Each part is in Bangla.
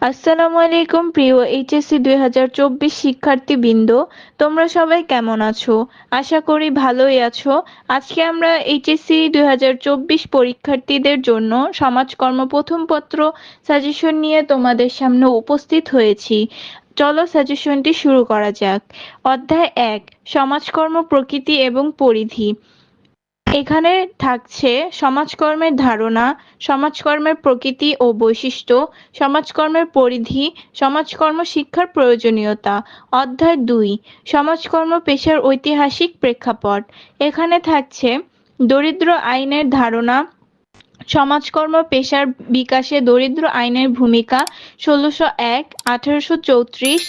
আসসালামু আলাইকুম প্রিয় এইচএসসি দুই হাজার চব্বিশ শিক্ষার্থীবৃন্দ, তোমরা সবাই কেমন আছো? আশা করি ভালোই আছো। আজকে আমরা এইচএসসি দুই হাজার চব্বিশ পরীক্ষার্থীদের জন্য সমাজকর্ম প্রথম পত্র সাজেশন নিয়ে তোমাদের সামনে উপস্থিত হয়েছি। চলো সাজেশনটি শুরু করা যাক। অধ্যায় এক, সমাজকর্ম প্রকৃতি এবং পরিধি। এখানে থাকছে সমাজকর্মের ধারণা, সমাজকর্মের প্রকৃতি ও বৈশিষ্ট্য, সমাজকর্মের পরিধি, সমাজকর্ম শিক্ষার প্রয়োজনীয়তা। অধ্যায় দুই, সমাজকর্ম পেশার ঐতিহাসিক প্রেক্ষাপট। এখানে থাকছে দরিদ্র আইনের ধারণা সমাজকর্ম পেশার বিকাশে দরিদ্র আইনের ভূমিকা ষোলোশো এক, আঠারোশো চৌত্রিশ,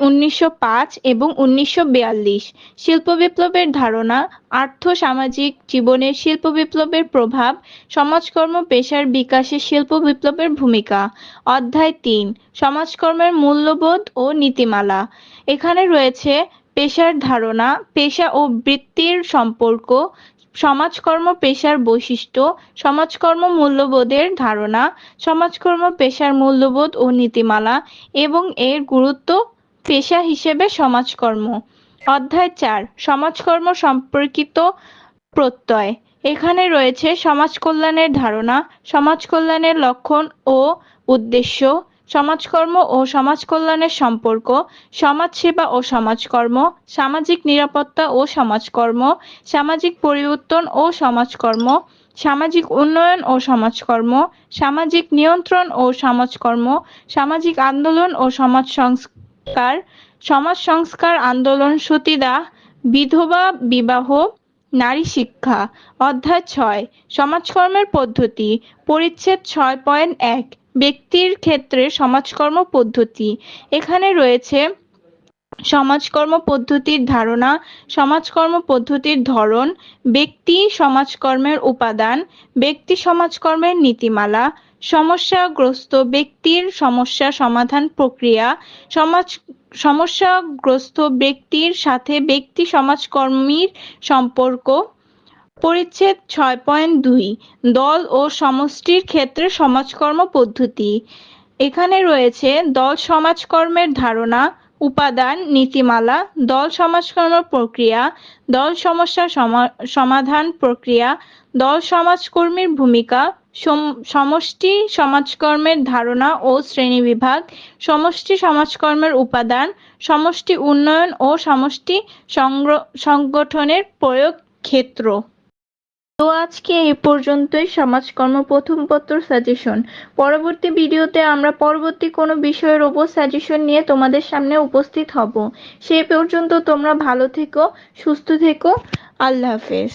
উনিশশো পাঁচ এবং উনিশশো বিয়াল্লিশ। শিল্প বিপ্লবের ধারণা, আর্থ সামাজিক জীবনের শিল্প বিপ্লবের প্রভাব, সমাজকর্ম পেশার বিকাশে শিল্প বিপ্লবের ভূমিকা। অধ্যায় তিন, সমাজকর্মের মূল্যবোধ ও নীতিমালা। এখানে রয়েছে পেশার ধারণা, পেশা ও বৃত্তির সম্পর্ক সমাজকর্ম পেশার বৈশিষ্ট্য, সমাজকর্ম মূল্যবোধের ধারণা, সমাজকর্ম পেশার মূল্যবোধ ও নীতিমালা এবং এর গুরুত্ব পেশা হিসেবে সমাজকর্ম। অধ্যায় চার, সমাজকর্ম সম্পর্কিত প্রত্যয়। এখানে রয়েছে সমাজ কল্যাণের ধারণা, সমাজ কল্যাণের লক্ষণ ও উদ্দেশ্য সমাজকর্ম ও সমাজ কল্যাণের সম্পর্ক, সমাজসেবা ও সমাজকর্ম, সামাজিক নিরাপত্তা ও সমাজকর্ম, সামাজিক পরিবর্তন ও সমাজকর্ম, সামাজিক উন্নয়ন ও সমাজকর্ম, সামাজিক নিয়ন্ত্রণ ও সমাজকর্ম, সামাজিক আন্দোলন ও সমাজ সংস্কার সমাজ সংস্কার আন্দোলন সতীদাহ বিধবা, বিবাহ, নারী শিক্ষা। অধ্যায় ছয়, সমাজকর্মের পদ্ধতি, পরিচ্ছেদ ছয় পয়েন্ট এক। ব্যক্তির ক্ষেত্রে সমাজকর্ম পদ্ধতি। এখানে রয়েছে সমাজকর্ম পদ্ধতির ধারণা, সমাজকর্ম পদ্ধতির ধরন, ব্যক্তি সমাজকর্মের উপাদান, ব্যক্তি সমাজকর্মের নীতিমালা, সমস্যাগ্রস্ত ব্যক্তির সমস্যা সমাধান প্রক্রিয়া, সমাজ, সমস্যাগ্রস্ত ব্যক্তির সাথে ব্যক্তি সমাজকর্মীর সম্পর্ক পরিচ্ছেদ ছয় পয়েন্ট দুই, দল ও সমষ্টির ক্ষেত্রে সমাজকর্ম পদ্ধতি। এখানে রয়েছে দল সমাজকর্মের ধারণা, উপাদান, নীতিমালা, দল সমাজকর্ম প্রক্রিয়া, দল সমস্যা সমাধান প্রক্রিয়া, দল সমাজকর্মীর ভূমিকা সমষ্টি সমাজকর্মের ধারণা ও শ্রেণীবিভাগ সমষ্টি সমাজকর্মের উপাদান, সমষ্টি উন্নয়ন ও সমষ্টি সংগঠনের প্রয়োগ ক্ষেত্র। তো আজকে এই পর্যন্তই সমাজকর্ম প্রথম পত্র সাজেশন পরবর্তী ভিডিওতে আমরা পরবর্তী কোনো বিষয়ের ওপর সাজেশন নিয়ে তোমাদের সামনে উপস্থিত হব। সেই পর্যন্ত তোমরা ভালো থেকো, সুস্থ থেকো। আল্লাহ হাফেজ।